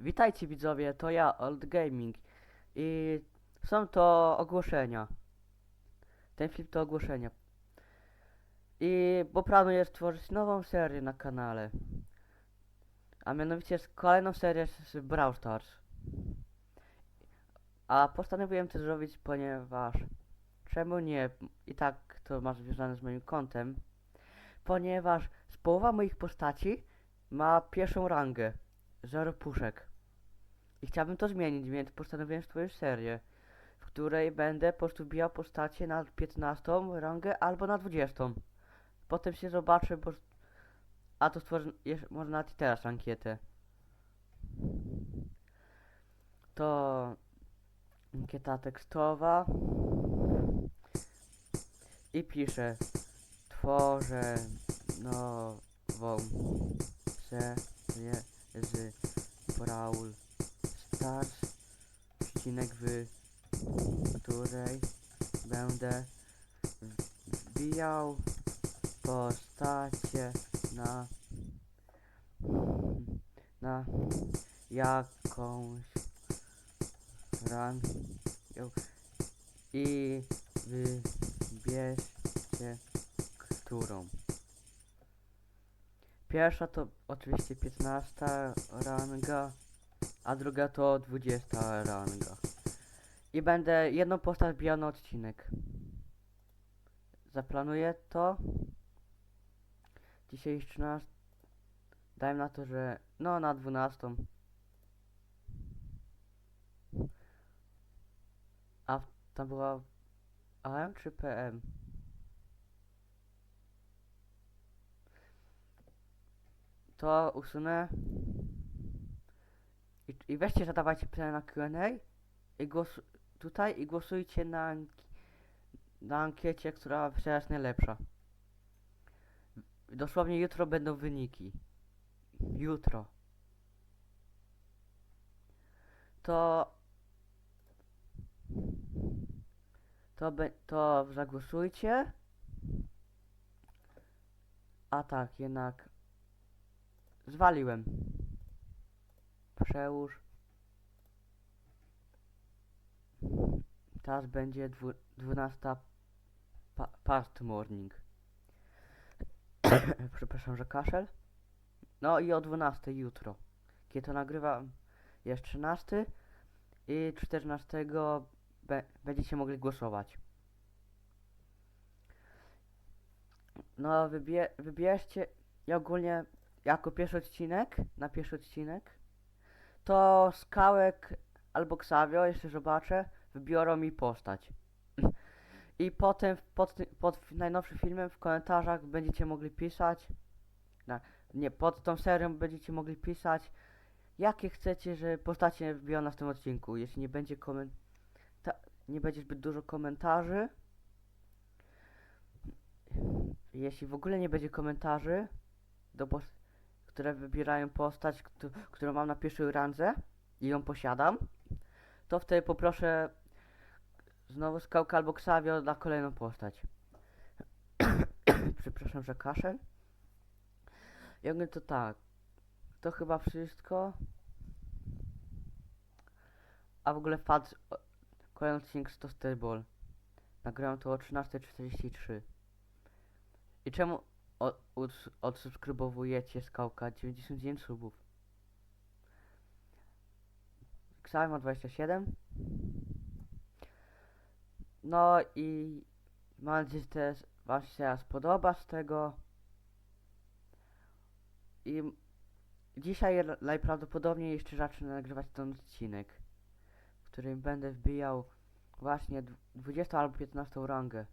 Witajcie widzowie, to ja, Old Gaming i są to ogłoszenia. Ten film to ogłoszenia. I bo planuję stworzyć nową serię na kanale. A mianowicie kolejną serię z z Brawl Stars. A postanowiłem to zrobić, ponieważ czemu nie? I tak to ma związane z moim kontem. Ponieważ z połowa moich postaci ma pierwszą rangę. Zero puszek. I chciałbym to zmienić, więc postanowiłem stworzyć serię, w której będę po prostu bijał postacie na 15 rangę albo na 20. Potem się zobaczę, bo... A to stworzę... Może nawet i teraz ankietę. To... Ankieta tekstowa. I piszę. Tworzę nową serię z Brawl Stars, odcinek w której będę wbijał postacie na na jakąś rangę i wybierzcie którą. Pierwsza to oczywiście 15 ranga, a druga to 20 ranga. I będę jedną postać bijał na odcinek. Zaplanuję to. Dzisiaj jest 13. Dajmy na to, że no na 12. A tam była AM czy PM? To usunę. I, i weźcie zadawajcie pytania na Q&A i tutaj i głosujcie na, na ankiecie, która jest najlepsza. Dosłownie jutro będą wyniki. Jutro. To to, be, to zagłosujcie. A tak, jednak zwaliłem. Przełóż. Teraz będzie dwu, 12 pa, past morning. Przepraszam, że kaszel. No i o 12 jutro. Kiedy to nagrywam jest 13 i 14 be, będziecie mogli głosować. No wybie, wybierzcie i ogólnie jako pierwszy odcinek, na pierwszy odcinek to Skałek albo Ksavio, jeszcze zobaczę, wybiorą mi postać. I potem pod, pod najnowszym filmem w komentarzach będziecie mogli pisać, na, nie, pod tą serią będziecie mogli pisać, jakie chcecie, że postacie wbiją na w tym odcinku. Jeśli nie będzie koment... nie będzie zbyt dużo komentarzy, jeśli w ogóle nie będzie komentarzy, do pos- które wybierają postać, któ- którą mam na pierwszej randze i ją posiadam, to wtedy poproszę znowu Skałka albo Ksavio na kolejną postać. Przepraszam, że kaszel. I ogólnie to tak. To chyba wszystko. A w ogóle wpadł kolejny odcinek z Toaster Ball. Nagrałem to o 13.43. I czemu o- od- odsubskrybowujecie Skałka 99 subów? Ksavio ma 27. No i mam nadzieję, że też Wam się teraz podoba z tego. I dzisiaj najprawdopodobniej jeszcze zacznę nagrywać ten odcinek, w którym będę wbijał właśnie dw- 20 albo 15 rangę.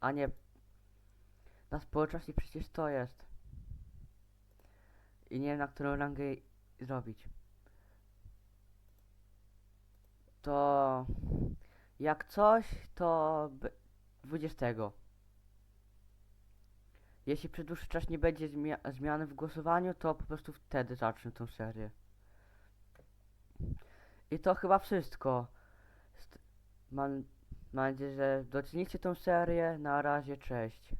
A nie, na społeczności przecież to jest. I nie wiem na którą rangę zrobić. To jak coś, to b- 20. Jeśli przez dłuższy czas nie będzie zmia zmiany w głosowaniu, to po prostu wtedy zacznę tą serię. I to chyba wszystko. St- Mam, mam nadzieję, że docenicie tą serię. Na razie, cześć.